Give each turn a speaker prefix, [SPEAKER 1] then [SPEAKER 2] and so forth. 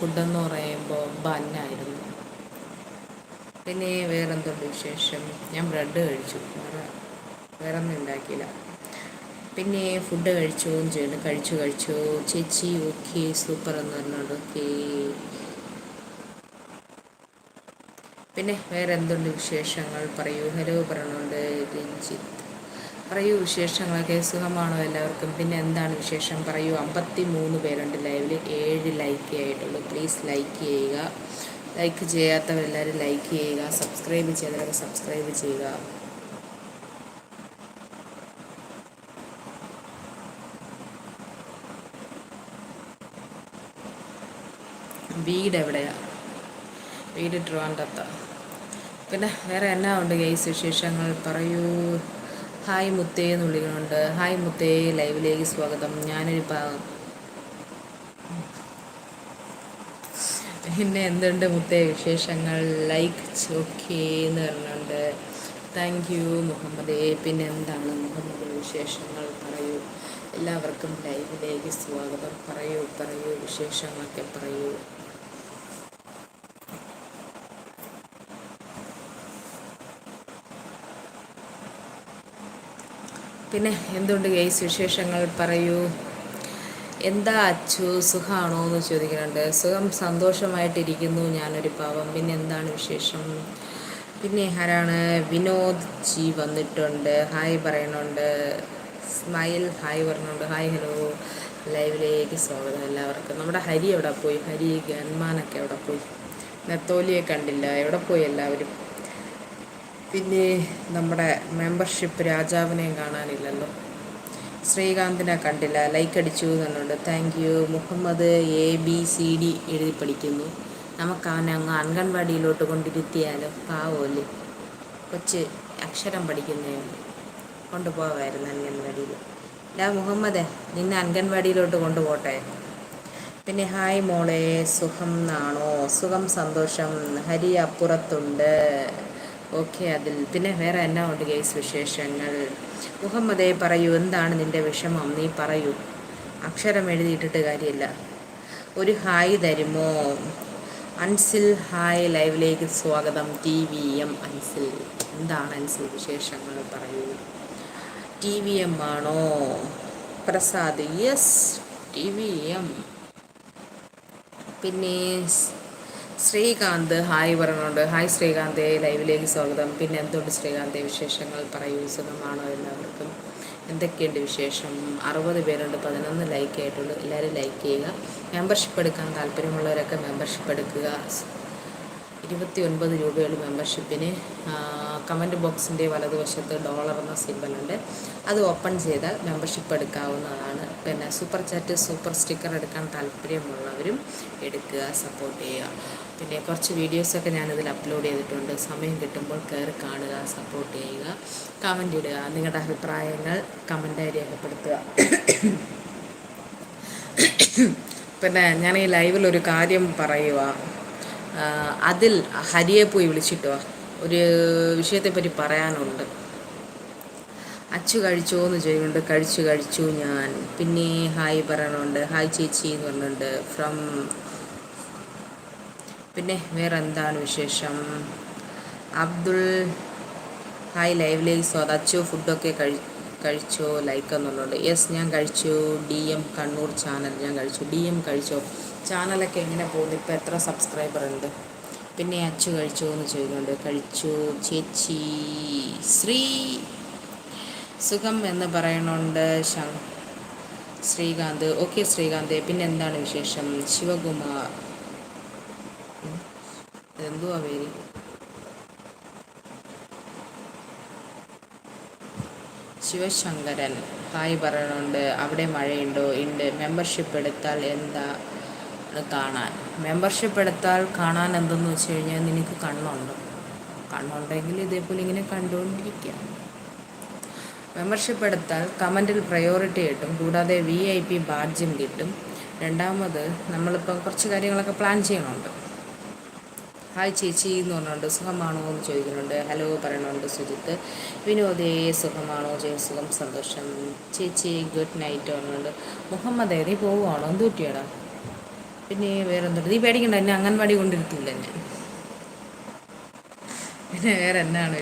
[SPEAKER 1] ഫുഡെന്ന് പറയുമ്പോൾ ബന്നായിരുന്നു. പിന്നെ വേറെന്തുണ്ട് വിശേഷം? ഞാൻ ബ്രെഡ് കഴിച്ചു. വേറെ വേറെ ഒന്നും ഉണ്ടാക്കിയില്ല. പിന്നെ ഫുഡ് കഴിച്ചു ചെയ്യുന്നു കഴിച്ചു കഴിച്ചു? ചേച്ചി ഓക്കെ സൂപ്പർ എന്ന് പറഞ്ഞോണ്ട് ഓക്കെ പിന്നെ വേറെ എന്തുണ്ട് വിശേഷങ്ങൾ പറയൂ? ഹലോ പറഞ്ഞുകൊണ്ട് രഞ്ജിത്ത്. പറയൂ വിശേഷങ്ങളൊക്കെ സുഖമാണോ എല്ലാവർക്കും? പിന്നെ എന്താണ് വിശേഷം? പറയൂ അമ്പത്തി മൂന്ന് പേരുണ്ട് ലൈവിൽ ഏഴ് ലൈക്ക് ആയിട്ടുള്ളൂ. പ്ലീസ് ലൈക്ക് ചെയ്യുക. ലൈക്ക് ചെയ്യാത്തവരെല്ലാവരും ലൈക്ക് ചെയ്യുക. സബ്സ്ക്രൈബ് ചെയ്തവരൊക്കെ സബ്സ്ക്രൈബ് ചെയ്യുക. വീട് എവിടെയാ? വീട് ട്രിവാൻഡത്താണ് പിന്നെ വേറെ എന്നാ ഉണ്ട് ഗൈസ് വിശേഷങ്ങൾ? പറയൂ. ഹായ് മുത്തേ എന്ന് വിളിക്കുന്നുണ്ട്. ഹായ് മുത്തേ ലൈവിലേക്ക് സ്വാഗതം. ഞാനൊരു പിന്നെ എന്തുണ്ട് മുത്തേ വിശേഷങ്ങൾ? ലൈക്ക് ഓക്കേ എന്ന് പറഞ്ഞുണ്ട് താങ്ക് യു മുഹമ്മദേ. പിന്നെ എന്താണ് മുഹമ്മദ് വിശേഷങ്ങൾ? പറയൂ. എല്ലാവർക്കും ലൈവിലേക്ക് സ്വാഗതം. പറയൂ പറയൂ. വിശേഷങ്ങളൊക്കെ പറയൂ. പിന്നെ എന്തുകൊണ്ട് ഗെയ്സ് വിശേഷങ്ങൾ? പറയൂ. എന്താ അച്ചു? സുഖമാണോ എന്ന് ചോദിക്കുന്നുണ്ട്. സുഖം സന്തോഷമായിട്ടിരിക്കുന്നു. ഞാനൊരു പാവം. പിന്നെ എന്താണ് വിശേഷം? പിന്നെ ആരാണ്? വിനോദ് ജി വന്നിട്ടുണ്ട്. ഹായ് പറയണുണ്ട് സ്മൈൽ ഹായ് പറഞ്ഞുണ്ട്. ഹായ് ഹലോ ലൈവിലേക്ക് സ്വാഗതം എല്ലാവർക്കും. നമ്മുടെ ഹരി എവിടെ പോയി? ഹരി ഗൻമാനൊക്കെ എവിടെ പോയി? നെത്തോലിയെ കണ്ടില്ല. എവിടെ പോയി എല്ലാവരും? പിന്നെ നമ്മുടെ മെമ്പർഷിപ്പ് രാജാവിനെയും കാണാനില്ലല്ലോ. ശ്രീകാന്തിനെ കണ്ടില്ല. ലൈക്ക് അടിച്ചു എന്നുണ്ട് thank you Muhammad A B C D എഴുതി പഠിക്കുന്നു. നമുക്ക് അവനെ അങ്ങ് അംഗൻവാടിയിലോട്ട് കൊണ്ടിരുത്തിയാലോ? പാവമല്ലേ? കൊച്ച് അക്ഷരം പഠിക്കുന്നതുണ്ട് കൊണ്ടുപോകാമായിരുന്നു അംഗൻവാടിയിൽ. ലാ മുഹമ്മദേ നിന്നെ അംഗൻവാടിയിലോട്ട് കൊണ്ടുപോട്ടെ. പിന്നെ ഹായ് മോളെ സുഖം എന്നാണോ സുഖം സന്തോഷം. ഹരി അപ്പുറത്തുണ്ട്. ഓക്കെ അതിൽ പിന്നെ വേറെ എന്നാ ഉണ്ട് ഗെയ്സ് വിശേഷങ്ങൾ? മുഹമ്മദേ പറയൂ എന്താണ് നിന്റെ വിഷമം? നീ പറയൂ. അക്ഷരം എഴുതിയിട്ടിട്ട് കാര്യമില്ല. ഒരു ഹായ് തരുമോ? അൻസിൽ ഹായ് ലൈവിലേക്ക് സ്വാഗതം. T V M Ansil. എന്താണ് അൻസിൽ വിശേഷങ്ങൾ പറയൂ? ടി വി എം ആണോ? Prasad yes T V M. പിന്നെ ശ്രീകാന്ത് ഹായ് പറഞ്ഞുകൊണ്ട്. ഹായ് ശ്രീകാന്ത് ലൈവിലേക്ക് സ്വാഗതം. പിന്നെ എന്തുകൊണ്ട് ശ്രീകാന്ത് വിശേഷങ്ങൾ? പറയൂ സുഖമാണോ എല്ലാവർക്കും? എന്തൊക്കെയുണ്ട് വിശേഷം? അറുപത് പേരുണ്ട് പതിനൊന്ന് ലൈക്ക് ആയിട്ടുണ്ട്. എല്ലാവരും ലൈക്ക് ചെയ്യുക. മെമ്പർഷിപ്പ് എടുക്കാൻ താല്പര്യമുള്ളവരൊക്കെ മെമ്പർഷിപ്പ് എടുക്കുക. ഇരുപത്തി ഒൻപത് രൂപയുള്ള മെമ്പർഷിപ്പിന് കമന്റ് ബോക്സിന്റെ വലതുവശത്ത് ഡോളർ എന്ന സിമ്പലുണ്ട് അത് ഓപ്പൺ ചെയ്താൽ മെമ്പർഷിപ്പ് എടുക്കാവുന്നതാണ്. സൂപ്പർ ചാറ്റ് സൂപ്പർ സ്റ്റിക്കർ എടുക്കാൻ താല്പര്യമുള്ളവരും എടുക്കുക സപ്പോർട്ട് ചെയ്യുക. പിന്നെ കുറച്ച് വീഡിയോസൊക്കെ ഞാനിതിൽ അപ്ലോഡ് ചെയ്തിട്ടുണ്ട്. സമയം കിട്ടുമ്പോൾ കയറി കാണുക സപ്പോർട്ട് ചെയ്യുക കമന്റ് ഇടുക. നിങ്ങളുടെ അഭിപ്രായങ്ങൾ കമന്റായി രേഖപ്പെടുത്തുക. പിന്നെ ഞാൻ ഈ ലൈവിൽ ഒരു കാര്യം പറയുക. അതിൽ ഹരിയെ പോയി വിളിച്ചിട്ടോ ഒരു വിഷയത്തെപ്പറ്റി പറയാനുണ്ട്. അച്ചു കഴിച്ചോ എന്ന് ചോദിക്കുന്നുണ്ട്. കഴിച്ചു കഴിച്ചു ഞാൻ. പിന്നെ ഹായ് പറയണുണ്ട്. ഹായ് ചേച്ചി എന്ന് പറഞ്ഞിട്ടുണ്ട് ഫ്രം പിന്നെ വേറെ എന്താണ് വിശേഷം? അബ്ദുൾ ഹായ് ലൈവിലേക്ക് സ്വാദ അച്ചു ഫുഡൊക്കെ കഴി കഴിച്ചോ? ലൈക്ക് എന്നുള്ളത് യെസ് ഞാൻ കഴിച്ചു. D M Kannur channel. ഞാൻ കഴിച്ചു. ഡി എം കഴിച്ചോ? ചാനലൊക്കെ എങ്ങനെ പോകുന്നു? ഇപ്പോൾ എത്ര സബ്സ്ക്രൈബർ ഉണ്ട്? പിന്നെ അച്ചു കഴിച്ചോ എന്ന് ചോദിക്കുന്നുണ്ട്. കഴിച്ചു ചേച്ചി. ശ്രീ സുഖം എന്ന് പറയണുണ്ട് ശ്രീകാന്ത്. ഓക്കെ ശ്രീകാന്ത് പിന്നെ എന്താണ് വിശേഷം? ശിവകുമാർ. എന്തുവാ പേര്? ശിവശങ്കരൻ. ഹായ് പറയണുണ്ട്. അവിടെ മഴയുണ്ടോ? ഉണ്ട് മെമ്പർഷിപ്പ് എടുത്താൽ എന്താ കാണാൻ? മെമ്പർഷിപ്പ് എടുത്താൽ കാണാൻ എന്തെന്ന് വെച്ച് കഴിഞ്ഞാൽ നിനക്ക് കണ്ണുണ്ടോ. കണ്ണുണ്ടെങ്കിൽ ഇതേപോലെ ഇങ്ങനെ കണ്ടുകൊണ്ടിരിക്കുക. മെമ്പർഷിപ്പ് എടുത്താൽ കമന്റിൽ പ്രയോറിറ്റി കിട്ടും. കൂടാതെ വി ഐ പി ബാഡ്ജും കിട്ടും. രണ്ടാമത് നമ്മളിപ്പം കുറച്ച് കാര്യങ്ങളൊക്കെ പ്ലാൻ ചെയ്യണമുണ്ട് ഹായ് ചേച്ചി എന്ന് പറഞ്ഞുകൊണ്ട് സുഖമാണോ എന്ന് ചോദിക്കുന്നുണ്ട്. ഹലോ പറയണുണ്ട് സുജിത്ത്. വിനോദേ സുഖമാണോ? സുഖം സന്തോഷം. ചേച്ചി ഗുഡ് നൈറ്റ് പറഞ്ഞുകൊണ്ട്. മുഹമ്മദ് നീ പോവുകയാണോ? എന്ത് പറ്റിയടാ പിന്നെ വേറെ എന്തുണ്ട് നീ പേടിക്കണ്ട എന്നെ അംഗൻവാടി കൊണ്ടിരുത്തില്ല എന്നെ പിന്നെ വേറെ എന്നാണ്